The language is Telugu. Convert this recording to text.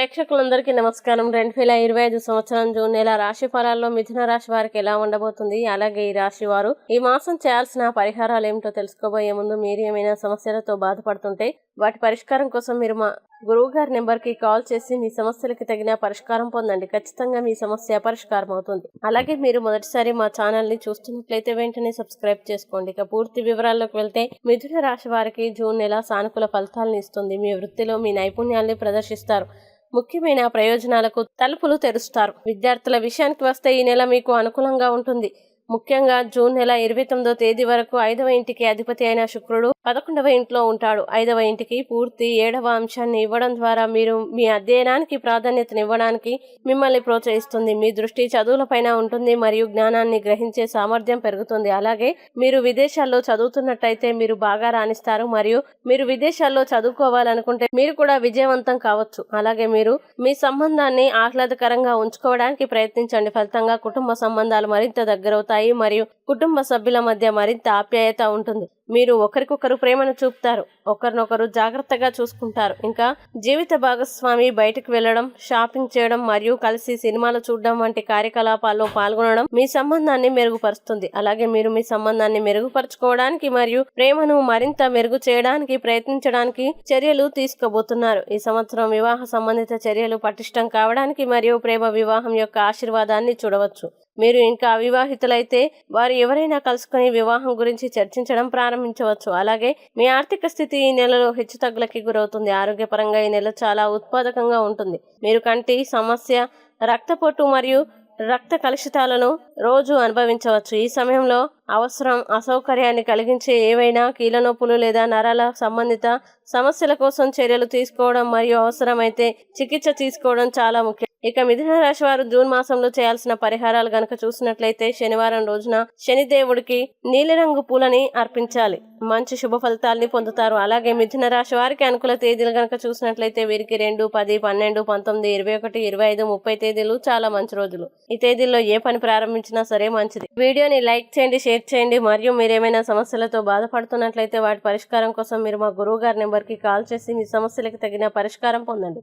ప్రేక్షకులందరికీ నమస్కారం. రెండు వేల ఇరవై ఐదు సంవత్సరం జూన్ నెల రాశి ఫలాల్లో మిథున రాశి వారికి ఎలా ఉండబోతుంది? అలాగే ఈ రాశి వారు ఈ మాసం చేయాల్సిన పరిహారాలు ఏమిటో తెలుసుకోబోయే ముందు మీరు ఏమైనా సమస్యలతో బాధపడుతుంటే వాటి పరిష్కారం కోసం మీరు మా గురువు గారి నెంబర్కి కాల్ చేసి మీ సమస్యలకి తగిన పరిష్కారం పొందండి. ఖచ్చితంగా మీ సమస్య పరిష్కారం అవుతుంది. అలాగే మీరు మొదటిసారి మా ఛానల్ని చూస్తున్నట్లయితే వెంటనే సబ్స్క్రైబ్ చేసుకోండి. ఇక పూర్తి వివరాల్లోకి వెళ్తే మిథున రాశి వారికి జూన్ నెల సానుకూల ఫలితాలను ఇస్తుంది. మీ వృత్తిలో మీ నైపుణ్యాల్ని ప్రదర్శిస్తారు. ముఖ్యమైన ప్రయోజనాలకు తలుపులు తెరుస్తారు. విద్యార్థుల విషయానికి వస్తే ఈ నెల మీకు అనుకూలంగా ఉంటుంది. ముఖ్యంగా జూన్ నెల ఇరవై తొమ్మిదో తేదీ వరకు ఐదవ ఇంటికి అధిపతి అయిన శుక్రుడు పదకొండవ ఇంట్లో ఉంటాడు. ఐదవ ఇంటికి పూర్తి ఏడవ అంశాన్ని ఇవ్వడం ద్వారా మీరు మీ అధ్యయనానికి ప్రాధాన్యతనివ్వడానికి మిమ్మల్ని ప్రోత్సహిస్తుంది. మీ దృష్టి చదువులపైన ఉంటుంది మరియు జ్ఞానాన్ని గ్రహించే సామర్థ్యం పెరుగుతుంది. అలాగే మీరు విదేశాల్లో చదువుతున్నట్టయితే మీరు బాగా రాణిస్తారు మరియు మీరు విదేశాల్లో చదువుకోవాలనుకుంటే మీరు కూడా విజయవంతం కావచ్చు. అలాగే మీరు మీ సంబంధాన్ని ఆహ్లాదకరంగా ఉంచుకోవడానికి ప్రయత్నించండి. ఫలితంగా కుటుంబ సంబంధాలు మరింత దగ్గరవుతాయి మరియు కుటుంబ సభ్యుల మధ్య మరింత ఆప్యాయత ఉంటుంది. మీరు ఒకరికొకరు ప్రేమను చూపుతారు. ఒకరినొకరు జాగ్రత్తగా చూసుకుంటారు. ఇంకా జీవిత భాగస్వామి బయటకు వెళ్ళడం షాపింగ్ చేయడం మరియు కలిసి సినిమాలు చూడడం వంటి కార్యకలాపాల్లో పాల్గొనడం మీ సంబంధాన్ని మెరుగుపరుస్తుంది. అలాగే మీరు మీ సంబంధాన్ని మెరుగుపరచుకోవడానికి మరియు ప్రేమను మరింత మెరుగు చేయడానికి ప్రయత్నించడానికి చర్యలు తీసుకోబోతున్నారు. ఈ సంవత్సరం వివాహ సంబంధిత చర్యలు పటిష్టం కావడానికి మరియు ప్రేమ వివాహం యొక్క ఆశీర్వాదాన్ని చూడవచ్చు. మీరు ఇంకా అవివాహితులైతే వారు ఎవరైనా కలుసుకుని వివాహం గురించి చర్చించడం ప్రారంభించవచ్చు. అలాగే మీ ఆర్థిక స్థితి ఈ నెలలో హెచ్చుతగ్గులకి గురవుతుంది. ఆరోగ్యపరంగా ఈ నెల చాలా ఉత్పాదకంగా ఉంటుంది. మీరు కంటి సమస్య రక్తపోటు మరియు రక్త కలుషితాలను రోజు అనుభవించవచ్చు. ఈ సమయంలో అవసరం అసౌకర్యాన్ని కలిగించే ఏవైనా కీళ్ళ నొప్పులు లేదా నరాల సంబంధిత సమస్యల కోసం చర్యలు తీసుకోవడం మరియు అవసరమైతే చికిత్స తీసుకోవడం చాలా ముఖ్యం. ఇక మిథున రాశి వారు జూన్ మాసంలో చేయాల్సిన పరిహారాలు గనక చూసినట్లయితే శనివారం రోజున శనిదేవుడికి నీలిరంగు పూలని అర్పించాలి. మంచి శుభ ఫలితాల్ని పొందుతారు. అలాగే మిథున రాశి వారికి అనుకూల తేదీలు గనక చూసినట్లయితే వీరికి రెండు పది పన్నెండు పంతొమ్మిది ఇరవై ఒకటి ఇరవై ఐదు ముప్పై తేదీలు చాలా మంచి రోజులు. ఈ తేదీల్లో ఏ పని ప్రారంభించినా సరే మంచిది. వీడియోని లైక్ చేయండి షేర్ చేయండి. మరియు మీరు ఏమైనా సమస్యలతో బాధపడుతున్నట్లయితే వాటి పరిష్కారం కోసం మీరు మా గురువు గారి నెంబర్కి కాల్ చేసి మీ సమస్యలకు తగిన పరిష్కారం పొందండి.